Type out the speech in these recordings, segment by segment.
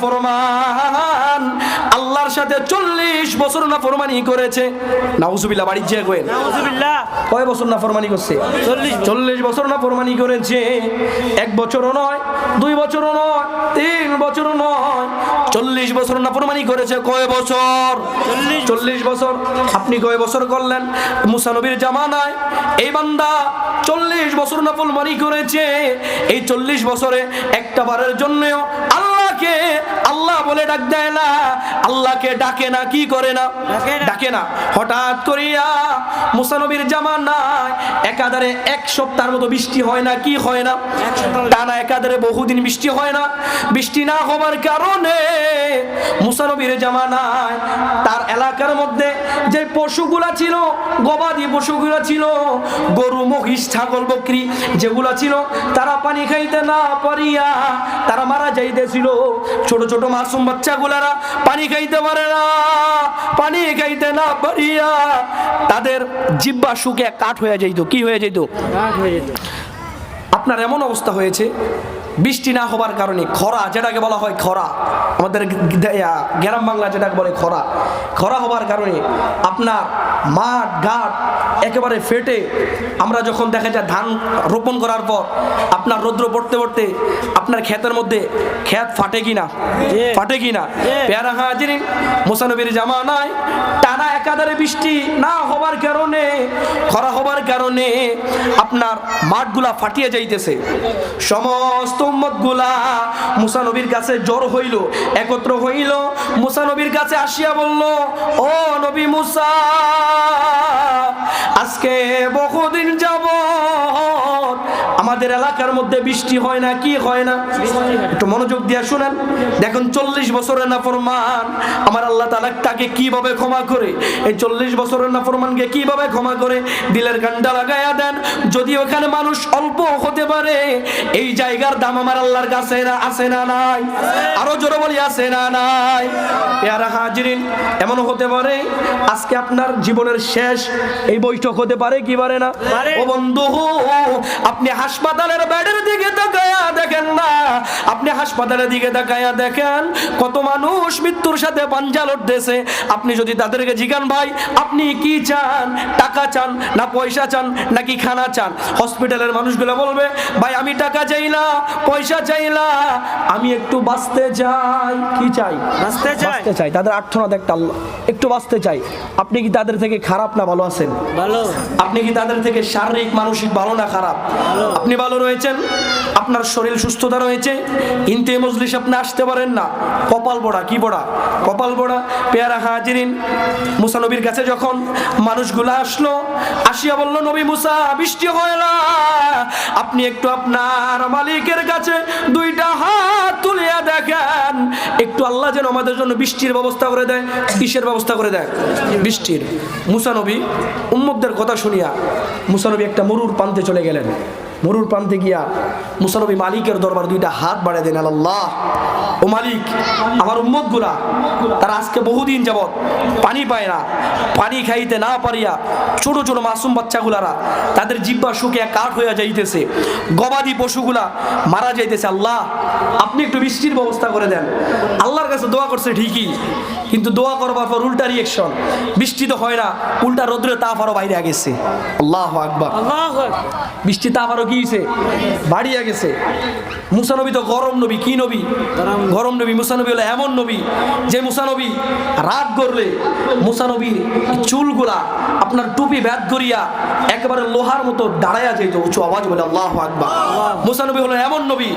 ফরমান। আল্লাহর সাথে চল্লিশ বছর না ফরমানি করেছে। নাউজুবিল্লাহ বাড়ির গোয়েন কয় বছর না ফরমানি করছে? চল্লিশ। বছর না ফরমানি করেছে। এক বছরও নয় দুই বছরও নয় তিন বছরও নয়। চল্লিশ বছর না ফরমানি করেছে কয় বছর? চল্লিশ। বছর। আপনি কয় বছর করলেন? মুসানবীর জামানায়। এই বান্দা চল্লিশ বছর না ফরমানি করেছে। এই চল্লিশ বছরে একটা বারের জন্যও আল্লাহকে আল্লাহ বলে ডাক দেয় না। আল্লাহকে ডাকে না কি করে না? ডাকে না। ডাকে না। হঠাৎ করিয়া মুসানবীর জামানায় একাধারে এক সপ্তাহের মতো বৃষ্টি হয় না কি হয় না। টানা একাধারে বহুদিন বৃষ্টি হয় না। বৃষ্টি না হওয়ার কারণে মুসানবীর জামানায় তার এলাকার মধ্যে যে পশুগুলা ছিল গবাদি পশুগুলা ছিল গরু মহিষ ছাগল বকরি যেগুলা ছিল তারা পানি খাইতে না পারিয়া তারা মারা যাইতেছিল। ছোট ছোট মাসুম বাচ্চাগুলারা পানি খাইতে পারে না পানি খাইতে না পারিয়া তাদের জিব্বা শুকে কাঠ হয়ে যাইতো। কি হয়ে যেত। আপনার এমন অবস্থা হয়েছে বৃষ্টি না হবার কারণে খরা যেটাকে বলা হয় খরা আমাদের গ্রাম বাংলা যেটাকে বলে খরা খরা হবার কারণে আপনার মাঠ ঘাট একেবারে ফেটে আমরা যখন দেখা যায় ধান রোপণ করার পর আপনার রৌদ্র পড়তে পড়তে আপনার ক্ষেতের মধ্যে ক্ষেত ফাটে কিনা। ফাটে কিনা। পেয়ারা হাজিরিন মুসানবীর জামানায় টানা একাধারে বৃষ্টি না হবার কারণে খরা হবার কারণে আপনার মাঠগুলা ফাটিয়ে যাইতেছে সমস্ত মুসানবীর কাছে জ্বর হইল, একত্র হইল মুসানবীর কাছে আসিয়া বলল, ও নবী মুসা, আজকে বহুদিন যাব আমাদের এলাকার মধ্যে বৃষ্টি হয় না কি হয় না? একটু মনোযোগ দিয়ে শুনেন। দেখুন চল্লিশ বছরের নাফরমান আমার আল্লাহ তালা তাকে কীভাবে ক্ষমা করে? এই চল্লিশ বছরের নাফরমানকে কীভাবে ক্ষমা করে? দিলের গান্ডা লাগাইয়া দেন। যদি ওখানে মানুষ অল্প হতে পারে এই জায়গার দাম আমার আল্লাহর কাছে না আছে না নাই? আরও জোরে বলি আছে না নাই? পেয়ারা হাজিরিন এমন হতে পারে আজকে আপনার জীবনের শেষ এই বৈঠক হতে পারে কি পারে না। ও বন্ধু আপনি হাসপাতালের বেডের দিকে তাকায়া দেখেন না। আপনি হাসপাতালের দিকে তাকায়া দেখেন কত মানুষ মৃত্যুর সাথে পাঞ্জা লড়তেছে। আপনি যদি তাদেরকে জিগান ভাই আপনি কি চান? টাকা চান না পয়সা চান নাকি খানা চান? হসপিটালের মানুষগুলো বলবে ভাই আমি টাকা চাই না পয়সা চাই না। আমি একটু বাঁচতে চাই। কি চাই? বাঁচতে চাই। তাদের আর্থনাদ একটা আল্লাহ বাঁচতে চাই। আপনি কি তাদের থেকে খারাপ না ভালো আছেন? ভালো। আপনি কি তাদের থেকে শারীরিক মানসিক ভালো না খারাপ? আপনি ভালো রয়েছেন আপনার শরীর সুস্থতা রয়েছে ইনতে মজলিস আপনি আসতে পারেন না। কপাল বড়া কি বড়া? কপাল বড়া পেয়ারা হাজিরিন। মুসা নবীর কাছে যখন মানুষগুলা আসলো আসিয়া বলল নবী মুসা বৃষ্টি হয় না। আপনি একটু আপনার মালিকের কাছে দুইটা হাত তুলিয়া দেখেন। একটু আল্লাহ যেন আমাদের জন্য বৃষ্টির ব্যবস্থা করে দেয় কিসের ব্যবস্থা করে দেখ বৃষ্টির। মুসানবী উম্মকদের কথা শুনিয়া মুসানবী একটা মরুর প্রান্তে চলে গেলেন। মরুর প্রান্তে গিয়া মুসানবী মালিকের দরবার দুইটা হাত বাড়িয়ে দেন আল্লাহ। ও মালিক আমার উম্মতগুলা তারা আজকে বহুদিন যাবৎ পানি পায় না পানি খাইতে না পারিয়া ছোট ছোট মাসুম বাচ্চাগুলারা তাদের জিব্বা শুকিয়ে কাঠ হইয়া যাইতেছে গবাদি পশুগুলা মারা যাইতেছে আল্লাহ। আপনি একটু বৃষ্টির ব্যবস্থা করে দেন। আল্লাহর কাছে দোয়া করছে ঠিকই কিন্তু দোয়া করবার পর উল্টা রিয়েকশন বৃষ্টি তো হয় না উল্টা রোদ্রে তাপ আরও বাইরে গেছে। আল্লাহ আকবার। বৃষ্টি তাপ আরও কি হয়েছে বাড়িয়া গেছে। মুসানবী তো গরম নবী, কি নবী? গরম নবী মুসানবী হলো এমন নবী যে মুসানবী রাগ করলে মুসানবীর চুলগুলা আপনার টুপি ব্যাত করিয়া একেবারে লোহার মতো দাঁড়াইয়া যেত উঁচু আওয়াজ বলে আল্লাহ আকবার। মুসানবী হলো এমন নবী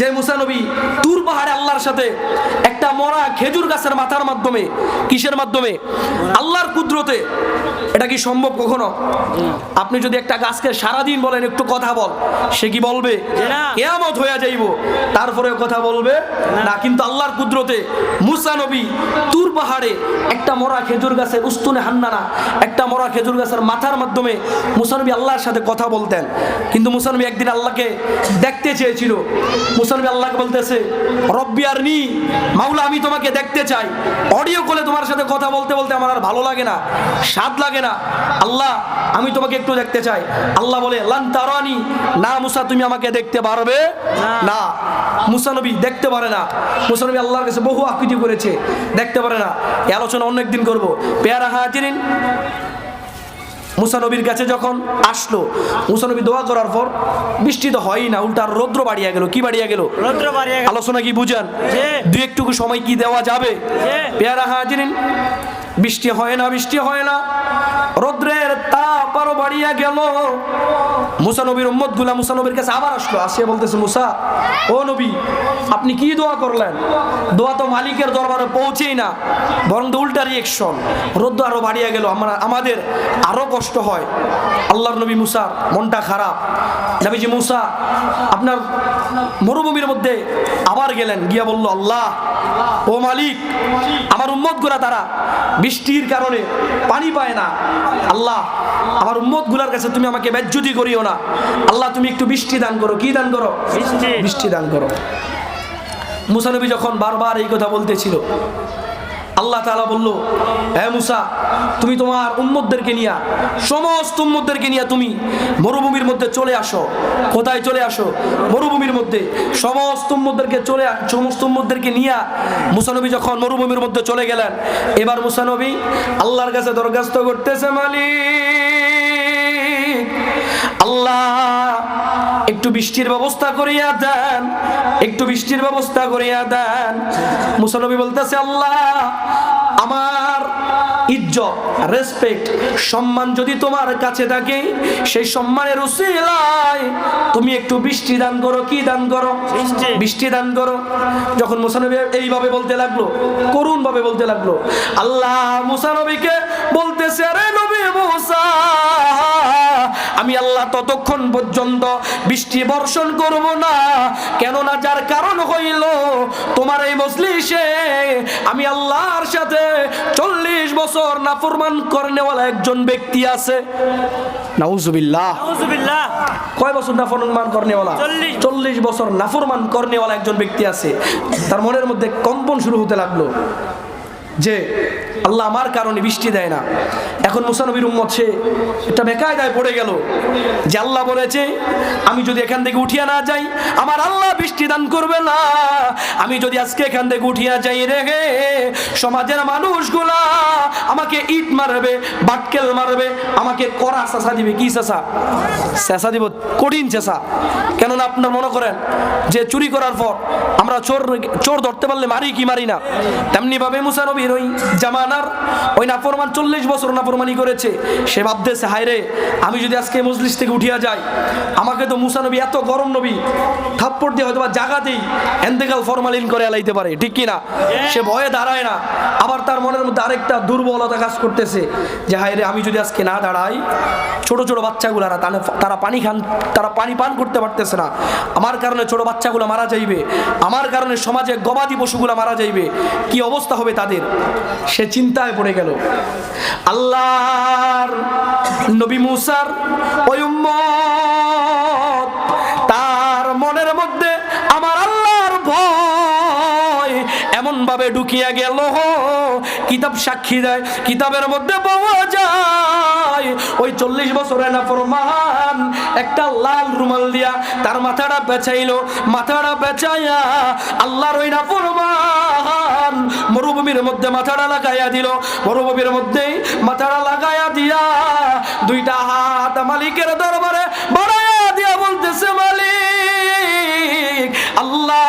যে মুসানবী তুর পাহাড়ে আল্লাহর সাথে একটা মরা খেজুর গাছের মাথার মাধ্যমে, কিসের মাধ্যমে? আল্লাহর কুদরতে কি সম্ভব কখনো? আপনি যদি একটা গাছকে সারাদিন বলেন একটু কথা বল সে কি বলবে। কেয়ামত হইয়া যাইব। তারপরে কথা বলবে। না। কিন্তু আল্লাহর কুদরতে মুসা নবী তুর পাহাড়ে একটা মরা খেজুর গাছের উস্তুনে হান্নানা একটা মরা খেজুর গাছের মাথার মাধ্যমে মুসানবী আল্লাহর সাথে কথা বলতেন। কিন্তু মুসানবী একদিন আল্লাহকে দেখতে চেয়েছিল। মুসানবী আল্লাহকে বলতেছে রব্বি আর নি মাওলা আমি তোমাকে দেখতে চাই। অডিও কলে তোমার সাথে কথা বলতে বলতে আমার আর ভালো লাগে না স্বাদ লাগে না। আল্লাহ আমি তোমাকে একটু দেখতে চাই। আল্লাহ বলে লান না মুসা তুমি আমাকে দেখতে পারবে না। মুসা নবী দেখতে পারে না। মুসা নবী আল্লাহর কাছে বহু আকৃতি করেছে দেখতে পারে না। এই আলোচনা অন্য একদিন করব। পেয়ারা হাজিরিন মুসা নবীর কাছে যখন আসলো মুসা নবী দোয়া করার পর বৃষ্টি তো হয়ই না উল্টা রৌদ্র বাড়িয়া গেল। কি বাড়িয়া গেল? রৌদ্র বাড়িয়ে গেল। আলোচনা কি বুঝান। দু একটুকু সময় কি দেওয়া যাবে। পেয়ারা হাজিরিন বৃষ্টি হয় না বৃষ্টি হয় না। রৌদ্রের বাড়িয়া গেল। মুসা নবীর উম্মতগুলা মুসা নবীর কাছে আবার আসলো, আসিয়া বলতেছে, মুসা, ও নবী, আপনি কি দোয়া করলেন? দোয়া তো মালিকের দরবারে পৌঁছেই না, বরং তো উল্টা রিয়েকশন রোদ্দ আরও বাড়িয়া গেল, আমরা আমাদের আরও কষ্ট হয়। আল্লাহর নবী মুসার মনটা খারাপ। নবীজি, মুসা, আপনার মরুভূমির মধ্যে আবার গেলেন। গিয়া বলল, আল্লাহ, ও মালিক, আমার উম্মতগুলা তারা বৃষ্টির কারণে পানি পায় না। আল্লাহ আমার উম্মতগুলার কাছে তুমি আমাকে ব্যাজ্যুতি করিও না। আল্লাহ তুমি একটু বৃষ্টি দান করো। কি দান করো? বৃষ্টি। বৃষ্টি দান করো। মুসানবী যখন বারবার এই কথা বলতেছিল আল্লাহ তালা বলল হ্যাঁ মুসা, তুমি তোমার উম্মদদেরকে নিয়ে, সমস্ত উম্মদদেরকে নিয়ে তুমি মরুভূমির মধ্যে চলে আসো। কোথায় চলে আসো? মরুভূমির মধ্যে। সমস্ত উম্মদদেরকে চলে সমস্ত উম্মদদেরকে নিয়ে মুসানবী যখন মরুভূমির মধ্যে চলে গেলেন, এবার মুসানবী আল্লাহর কাছে দরখাস্ত করতেছে মালিক। আল্লাহ একটু বৃষ্টির ব্যবস্থা করিয়া দেন একটু বৃষ্টির ব্যবস্থা করিয়া দেন। মুসানবী বলতেছে আল্লাহ আমার ইজ্জত রেসপেক্ট সম্মান যদি তোমার কাছে থাকে সেই সম্মানের উসিলায় তুমি একটু বৃষ্টি দান করো কি দান করো? বৃষ্টি। বৃষ্টি দান করো। যখন মুসানবী এইভাবে বলতে লাগল করুণ ভাবে বলতে লাগল আল্লাহ মুসানবীকে বলতেছে আরে নবী মুসা! আমি আল্লাহ ততক্ষণ পর্যন্ত বৃষ্টি বর্ষণ করব না। কেননা যার কারণ হইল তোমার এই মজলিসে আমি আল্লাহর সাথে চল্লিশ বছর নাফরমান করনেওয়ালা একজন ব্যক্তি আছে। নাউজুবিল্লাহ। কয় বছর নাফরমান করনেওয়ালা? চল্লিশ। চল্লিশ বছর নাফরমান করনেওয়ালা একজন ব্যক্তি আছে। তার মনের মধ্যে কম্পন শুরু হতে লাগল যে আল্লাহ আমার কারণে বৃষ্টি দেয় না। এখন মুসানবীর উম্মত সে একটা বেকায়দায় পড়ে গেল যে আল্লাহ বলেছে, আমি যদি এখান থেকে উঠিয়া না যাই, আমার আল্লাহ বৃষ্টি দান করবে না। আমি যদি আজকে এখান থেকে উঠিয়া যাই রেগে সমাজের মানুষগুলা আমাকে ইট মারবে, বাটকেল মারবে, আমাকে কড়া চেঁচা দিবে। কি চেঁচা চেঁচা দিব কঠিন চেঁচা কেননা আপনার মনে করেন যে চুরি করার পর আমরা চোর চোর ধরতে পারলে মারি কি মারি না? তেমনি ভাবে মুসা নবীর ওই জামানার ওই নাফরমান চল্লিশ বছর নাফরমানি করেছে। সে ভাবতেছে হায় রে আমি যদি আজকে এই মজলিস থেকে উঠিয়া যাই, আমাকে তো মুসা নবী এত গরম নবী, থাপ্পড় দিয়ে হয়তো বা জাগাতেই এন্তেকাল ফরমালিন করে এলাইতে পারে, ঠিক কি না সে ভয়ে দাঁড়ায় না। আবার তার মনের মধ্যে আরেকটা দুর্বলতা কাজ করতেছে, যে হায় রে আমি যদি আজকে না দাঁড়াই, ছোট ছোট বাচ্চাগুলারা তাহলে তারা পানি খান, তারা পানি পান করতে পারতেছে না। আমার কারণে ছোট বাচ্চাগুলো মারা যাইবে, আমার কারণে সমাজে গবাদি পশুগুলো মারা যাইবে, কি অবস্থা হবে তাদের? সে চিন্তায় পড়ে গেল। আল্লাহর নবী মুসার ওই তার মনের মধ্যে আমার আল্লাহর ভয় এমন ভাবে ঢুকিয়া গেল। কিতাব সাক্ষী দেয়, কিতাবের মধ্যে পাওয়া যায়, ওই চল্লিশ বছরের না ফরমান একটা লাল রুমাল দিয়া তার মাথাটা বেচাইলো, মাথাটা বেচাইয়া আল্লাহর ওই না ফরমান মরুভূমির মধ্যে মাথাটা লাগাইয়া দিল। মরুভূমির মধ্যেই মাথাটা লাগাইয়া দিয়া দুইটা হাত মালিকের দরবারে বাড়াইয়া দিয়া বলতেছে, মালিক, আল্লাহ,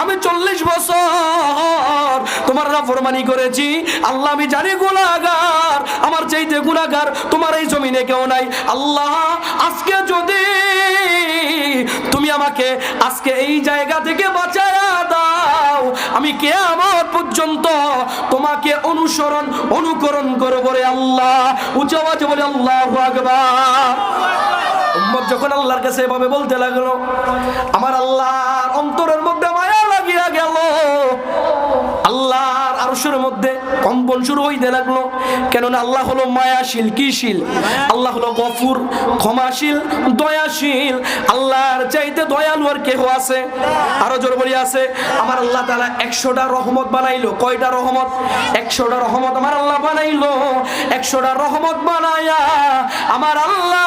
আমি চল্লিশ বছর তোমার ফরমানি করেছি। আল্লাহ, আমি জানি গুণাগার আমার চাইতে গুণাগার তোমার এই জমিনে কেউ নাই। আল্লাহ, আজকে যদি তুমি আমাকে আজকে এই জায়গা থেকে বাঁচায়া দাও, আমি কে আমার পর্যন্ত তোমাকে অনুসরণ, অনুকরণ করব রে আল্লাহ। উচ্চ বলে, আল্লাহ আকবার। যখন আল্লাহর কাছে এভাবে বলতে লাগল, আমার আল্লাহর অন্তরের মধ্যে মায়া লাগিয়া গেল। আরশের মধ্যে কম্পন শুরু হইতে লাগল। কেননা আল্লাহ হলো মায়াশীল, কিশীল? আল্লাহ হলো গফুর, ক্ষমাশীল, দয়াশীল। আল্লাহর চাইতে দয়ালু আর কেহ আছে? আরও জোর বলি আছে আমার আল্লাহ তাআলা একশোটা রহমত বানাইলো। কয়টা রহমত? একশোটা রহমত আমার আল্লাহ বানাইলো। একশোটা রহমত বানায়া আমার আল্লাহ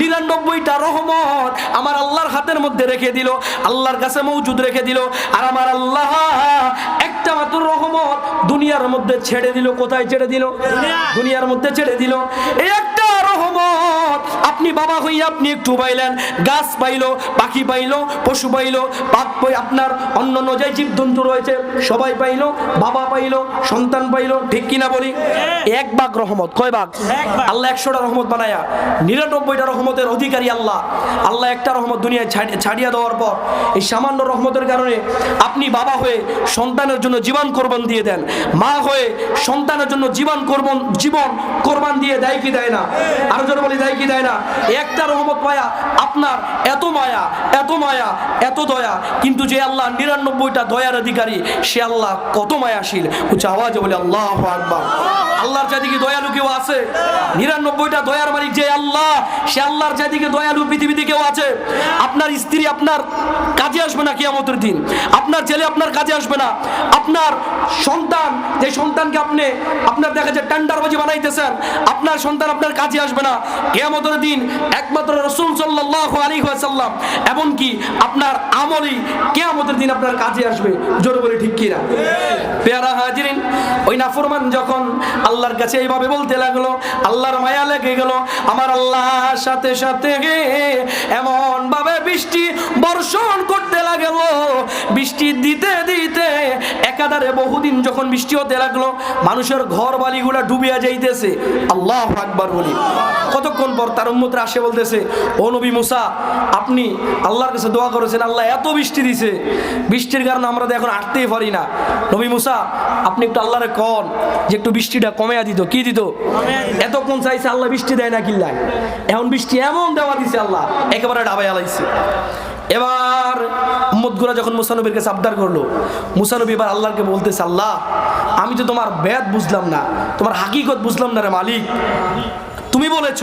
নিরানব্বইটা রহমত আমার আল্লাহর হাতের মধ্যে রেখে দিল আল্লাহর কাছে মৌজুদ রেখে দিল। আর আমার আল্লাহ একটা মাত্র রহমত দুনিয়ার মধ্যে ছেড়ে দিল। কোথায় ছেড়ে দিল? দুনিয়ার মধ্যে ছেড়ে দিল। এই আপনি বাবা হইয়া আপনি একটু পাইলেন গাছ পাইলো পাখি পাইলো পশু পাইলো পাক পাই আপনার অন্য অন্য যে জীবজন্তু রয়েছে সবাই পাইলো বাবা পাইলো সন্তান পাইলো ঠিক কিনা বলি? এক বাঘ রহমত কয় বাঘ। আল্লাহ একশোটা রহমত বানায়া নিরানব্বইটা রহমতের অধিকারী আল্লাহ। আল্লাহ একটা রহমত দুনিয়ায় ছাড়ি- ছাড়িয়ে দেওয়ার পর এই সামান্য রহমতের কারণে আপনি বাবা হয়ে সন্তানের জন্য জীবন কোরবান দিয়ে দেন। মা হয়ে সন্তানের জন্য জীবন কোরবান জীবন কোরবান দিয়ে দেয় কি দেয় না? আরও জোরে বলি দেয় কি দেয় না? একটা রহমত পায়া আপনার এত মায়া এত মায়া, এত দয়া। কিন্তু যে আল্লাহ নিরানব্বইটা দয়ার অধিকারী, সে আল্লাহ কত মায়াশীল। উচ্চ আওয়াজ বলে, আল্লাহ আকবার। আল্লাহর চারিদিকে দয়ালু কেউ আছে? নিরানব্বইটা দয়ার মালিক যে আল্লাহ, সে আল্লাহর চারিদিকে দয়ালু পৃথিবীতে কেউ আছে? আপনার স্ত্রী আপনার কাজে আসবে না কিয়ামতের দিন। আপনার ছেলে আপনার কাজে আসবে না। আপনার সন্তান, যে সন্তানকে আপনি, আপনার দেখা যায়, টেন্ডারবাজি বানাইতেছেন, আপনার সন্তান আপনার কাজে আসবে না। কিয়ামতের দিন একমাত্র রসুল সাল্লাল্লাহু আলাইহি ওয়াসাল্লাম। এমনকি আপনার আমলই কিয়ামতের দিন আপনার কাজে আসবে। জোরে বলে ঠিক কিনা? পেয়ারা হাজিরিন, ওই নাফরমান যখন আল্লাহর কাছে এইভাবে বলতে লাগল, আল্লাহর মায়া লেগে গেল, আমার আল্লাহর সাথে সাথে এমন ভাবে বৃষ্টি বর্ষণ করতে লাগল। বৃষ্টি দিতে দিতে একাধারে বহুদিন যখন বৃষ্টি হতে লাগল, মানুষের ঘর বালিগুলা ডুবিয়া যাইতেছে। আল্লাহ আকবার বলি। কতক্ষণ পর তার উম্মতরা আসে বলতেছে, ও নবী মুসা, আপনি আল্লাহর কাছে দোয়া করেছেন, আল্লাহ এত বৃষ্টি দিছে। বৃষ্টির কারণে আমরা তো এখন আটতেই পারি না। নবী মুসা, আপনি একটু আল্লাহরে কন যে একটু বৃষ্টিটা কমে দিত। কি দিত? এতক্ষণ চাইছে আল্লাহ বৃষ্টি দেয় না কিল্লায়। এখন বৃষ্টি এমন দেওয়া দিছে আল্লাহ, একেবারে ডাবাই আলাইছে এবার উম্মতগুলা যখন মুসানবীর কাছে আবদার করল মুসানবী এবার আল্লাহকে বলতেছে, আল্লাহ, আমি তো তোমার বেদ বুঝলাম না, তোমার হাকিকত বুঝলাম না রে মালিক। তুমি বলেছ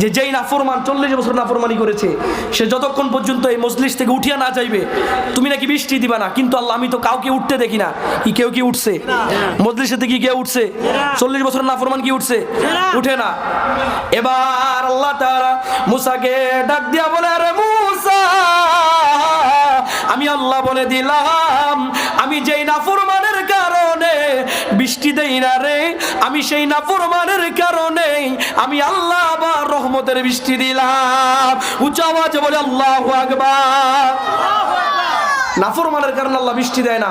যে যেই নাফরমান, চল্লিশ বছর নাফরমানি করেছে, সে যতক্ষণ পর্যন্ত এই মজলিস থেকে উঠিয়া না যাইবে, তুমি নাকি বৃষ্টি দিবা না। কিন্তু আল্লাহ, আমি তো কাউকে উঠতে দেখি না। কি কেউ কি উঠছে? মজলিসে থেকে কেউ উঠছে? চল্লিশ বছর নাফরমান কি উঠছে? উঠে না। এবার আল্লাহ তাআলা মুসাকে ডাক দিয়া বলে, আরে মুসা আল্লাহ বলে দিলাম, আমি যেই নাফরমানের কারণে, বৃষ্টি দেই না রে, আমি সেই নাফরমানের কারণে, আমি আল্লাহ আবার রহমতের বৃষ্টি দিলাম। উচ্চ আওয়াজে বলে আল্লাহ আকবার। নাফরমানের কারণে আল্লাহ বৃষ্টি দেয় না।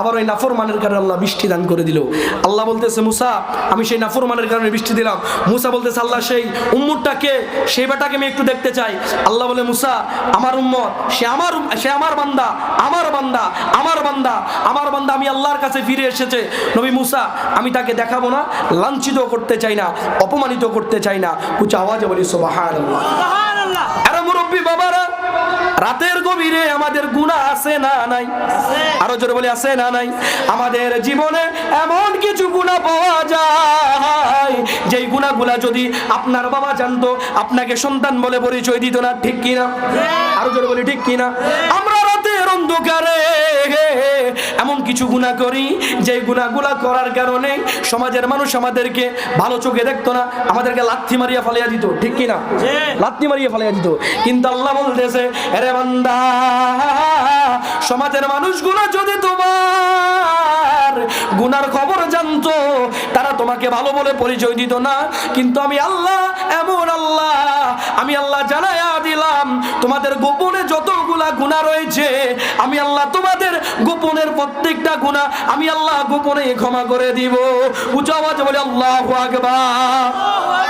আবার ওই নাফরমানের কারণে আল্লাহ বৃষ্টি দান করে দিল। আল্লাহ বলতেছে মুসা আমি সেই নাফরমানের কারণে বৃষ্টি দিলাম। মুসা বলতেছে আল্লাহ সেই উম্মুরটাকে সেই বেটাকে আমি একটু দেখতে চাই। আল্লাহ বলে মুসা আমার উম্মত সে আমার সে আমার বান্দা আমার বান্দা আমার বান্দা আমার বান্দা আমি আল্লাহর কাছে ফিরে এসেছে। নবী মুসা আমি তাকে দেখাবো না লাঞ্ছিত করতে চাই না অপমানিত করতে চাই না। উচ্চ আওয়াজে বলি সুবহানাল্লাহ। আরে মুরব্বী বাবারা রাতের গভীরে আমাদের গুণা আছে না নাই? আরও জোরে বলে, আছে না নাই? আমাদের জীবনে এমন কিছু গুণা পাওয়া যায়, যেই গুণাগুলা যদি আপনার বাবা জানতো, আপনাকে সন্তান বলে পরিচয় দিত না, ঠিক কিনা? আরও জোরে বলি, ঠিক কিনা? আমরা অন্ধকারে এমন কিছু গুণা করি যে গুণাগুলা করার কারণে সমাজের মানুষ আমাদেরকে ভালো চোখে দেখতো না আমাদেরকে লাথি মারিয়া ফালিয়া দিত ঠিক কিনা লাথি মারিয়া ফালিয়া দিত। কিন্তু আল্লাহ বলতেছে আরে বান্দা সমাজের মানুষগুলো যদি তোমার গুনার খবর জানতো তারা তোমাকে ভালো বলে পরিচয় দিত না। কিন্তু আমি আল্লাহ এমন আল্লাহ আমি আল্লাহ জানায়া দিলাম, তোমাদের গোপনে যতগুলা গুণা রয়েছে, আমি আল্লাহ তোমাদের গোপনের প্রত্যেকটা গুণা আমি আল্লাহ গোপনে ক্ষমা করে দিব। উচ্চ আওয়াজে বলে আল্লাহ আকবার।